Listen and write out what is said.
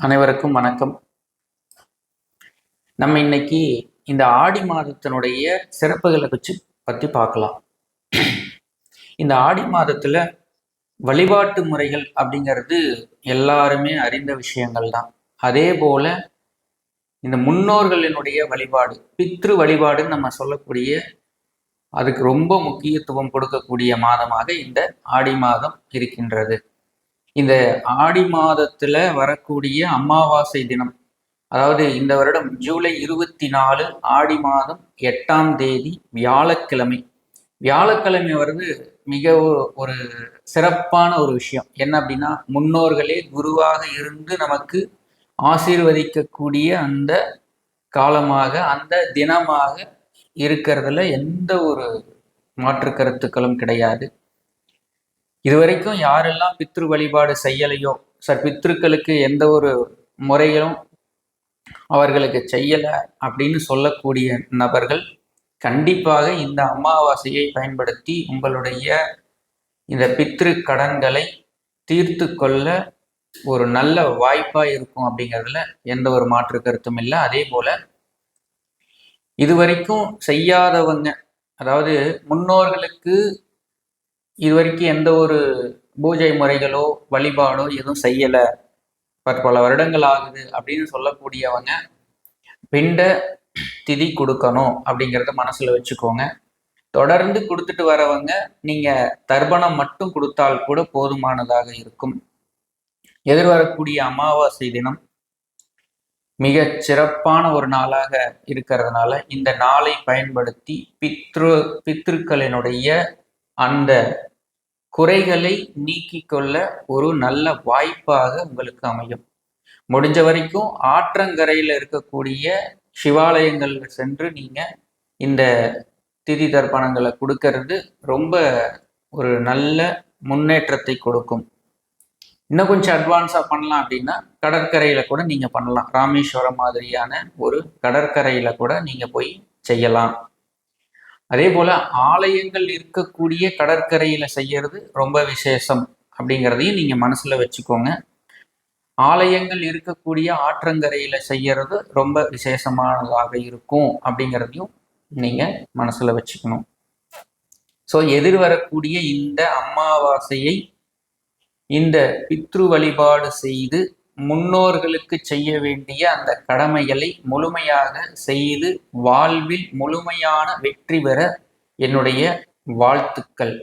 அனைவருக்கும் வணக்கம். நம்ம இன்னைக்கு இந்த ஆடி மாதத்தினுடைய சிறப்புகளை வச்சு பற்றி பார்க்கலாம். இந்த ஆடி மாதத்தில் வழிபாட்டு முறைகள் அப்படிங்கிறது எல்லாருமே அறிந்த விஷயங்கள் தான். அதே போல இந்த முன்னோர்களினுடைய வழிபாடு பித்ரு வழிபாடுன்னு நம்ம சொல்லக்கூடிய அதுக்கு ரொம்ப முக்கியத்துவம் கொடுக்கக்கூடிய மாதமாக இந்த ஆடி மாதம் இருக்கின்றது. இந்த ஆடி மாதத்துல வரக்கூடிய அமாவாசை தினம் அதாவது இந்த வருடம் ஜூலை இருபத்தி நாலு ஆடி மாதம் எட்டாம் தேதி வியாழக்கிழமை. வியாழக்கிழமை வருது மிக ஒரு சிறப்பான ஒரு விஷயம். என்ன அப்படின்னா முன்னோர்களே குருவாக இருந்து நமக்கு ஆசீர்வதிக்கக்கூடிய அந்த காலமாக அந்த தினமாக இருக்கிறதுல எந்த ஒரு மாற்று கருத்துக்களும் கிடையாது. இதுவரைக்கும் யாரெல்லாம் பித்ரு வழிபாடு செய்யலையோ சார் பித்ருக்களுக்கு எந்த ஒரு முறையிலும் அவர்களுக்கு செய்யலை அப்படின்னு சொல்லக்கூடிய நபர்கள் கண்டிப்பாக இந்த அமாவாசையை பயன்படுத்தி உங்களுடைய இந்த பித்ரு கடன்களை தீர்த்து கொள்ள ஒரு நல்ல வாய்ப்பாக இருக்கும் அப்படிங்கிறதுல எந்த ஒரு மாற்று கருத்தும் இல்லை. அதே போல இதுவரைக்கும் செய்யாதவங்க அதாவது முன்னோர்களுக்கு இது வரைக்கும் எந்த ஒரு பூஜை முறைகளோ வழிபாடோ எதுவும் செய்யலை. பல வருடங்கள் ஆகுது அப்படின்னு சொல்லக்கூடியவங்க பிண்ட திதி கொடுக்கணும் அப்படிங்கிறத மனசில் வச்சுக்கோங்க. தொடர்ந்து கொடுத்துட்டு வரவங்க நீங்கள் தர்ப்பணம் மட்டும் கொடுத்தால் கூட போதுமானதாக இருக்கும். எதிர்வரக்கூடிய அமாவாசை தினம் மிக சிறப்பான ஒரு நாளாக இருக்கிறதுனால இந்த நாளை பயன்படுத்தி பித்ரு பித்ருக்களினுடைய அந்த குறைகளை நீக்கிக் கொள்ள ஒரு நல்ல வாய்ப்பாக உங்களுக்கு அமையும். முடிஞ்ச வரைக்கும் ஆற்றங்கரையில் இருக்கக்கூடிய சிவாலயங்கள் சென்று நீங்கள் இந்த திதி தர்ப்பணங்களை கொடுக்கறது ரொம்ப ஒரு நல்ல முன்னேற்றத்தை கொடுக்கும். இன்னும் கொஞ்சம் அட்வான்ஸாக பண்ணலாம் அப்படின்னா கடற்கரையில் கூட நீங்கள் பண்ணலாம். ராமேஸ்வரம் மாதிரியான ஒரு கடற்கரையில் கூட நீங்கள் போய் செய்யலாம். அதே போல ஆலயங்கள் இருக்கக்கூடிய கடற்கரையில செய்யறது ரொம்ப விசேஷம் அப்படிங்கிறதையும் நீங்க மனசுல வச்சுக்கோங்க. ஆலயங்கள் இருக்கக்கூடிய ஆற்றங்கரையில செய்யறது ரொம்ப விசேஷமானதாக இருக்கும் அப்படிங்கிறதையும் நீங்க மனசுல வச்சுக்கணும். ஸோ எதிர்வரக்கூடிய இந்த அமாவாசையை இந்த பித்ரு வழிபாடு செய்து முன்னோர்களுக்கு செய்ய வேண்டிய அந்த கடமைகளை முழுமையாக செய்து வாழ்வில் முழுமையான வெற்றி பெற என்னுடைய வாழ்த்துக்கள்.